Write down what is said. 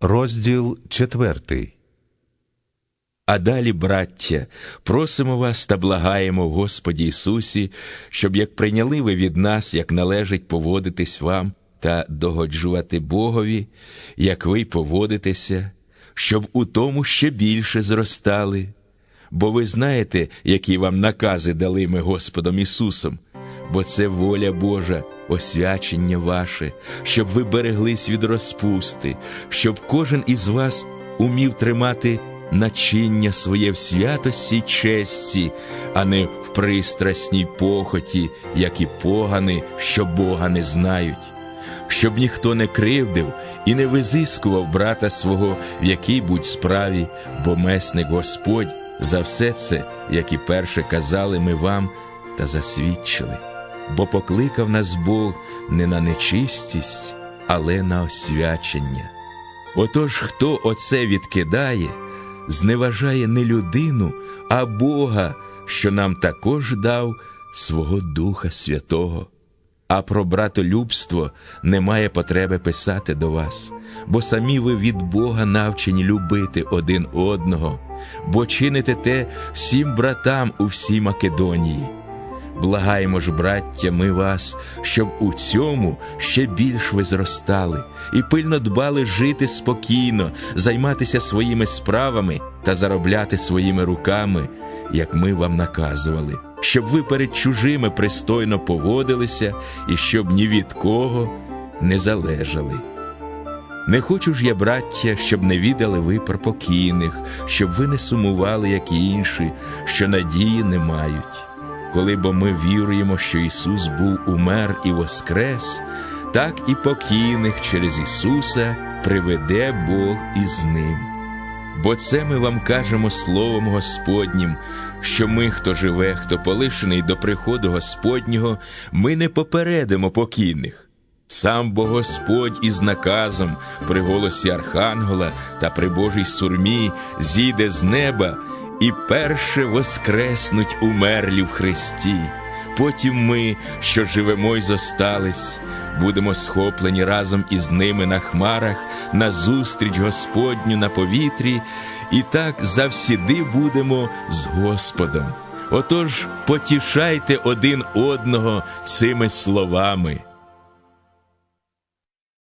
Розділ четвертий. А далі, браття, просимо вас та благаємо Господі Ісусі, щоб як прийняли ви від нас, як належить поводитись вам та догоджувати Богові, як ви поводитеся, щоб у тому ще більше зростали. Бо ви знаєте, які вам накази дали ми Господом Ісусом, бо це воля Божа, освячення ваше, щоб ви береглись від розпусти, щоб кожен із вас умів тримати начиння своє в святості й честі, а не в пристрасній похоті, як і погани, що Бога не знають, щоб ніхто не кривдив і не визискував брата свого в якій будь справі, бо месник Господь за все це, як і перше казали ми вам та засвідчили, бо покликав нас Бог не на нечистість, але на освячення. Отож, хто оце відкидає, зневажає не людину, а Бога, що нам також дав свого Духа Святого. А про братолюбство немає потреби писати до вас, бо самі ви від Бога навчені любити один одного, бо чините те всім братам у всій Македонії. Благаємо ж, браття, ми вас, щоб у цьому ще більш ви зростали і пильно дбали жити спокійно, займатися своїми справами та заробляти своїми руками, як ми вам наказували, щоб ви перед чужими пристойно поводилися і щоб ні від кого не залежали. Не хочу ж я, браття, щоб не відали ви про покійних, щоб ви не сумували, як і інші, що надії не мають. Коли бо ми віруємо, що Ісус був умер і воскрес, так і покійних через Ісуса приведе Бог із ним. Бо це ми вам кажемо Словом Господнім, що ми, хто живе, хто полишений до приходу Господнього, ми не попередимо покійних. Сам бо Господь із наказом при голосі Архангела та при Божій сурмі зійде з неба і перше воскреснуть умерлі в Христі. Потім ми, що живемо й зостались, будемо схоплені разом із ними на хмарах, на зустріч Господню на повітрі, і так завсіди будемо з Господом. Отож потішайте один одного цими словами.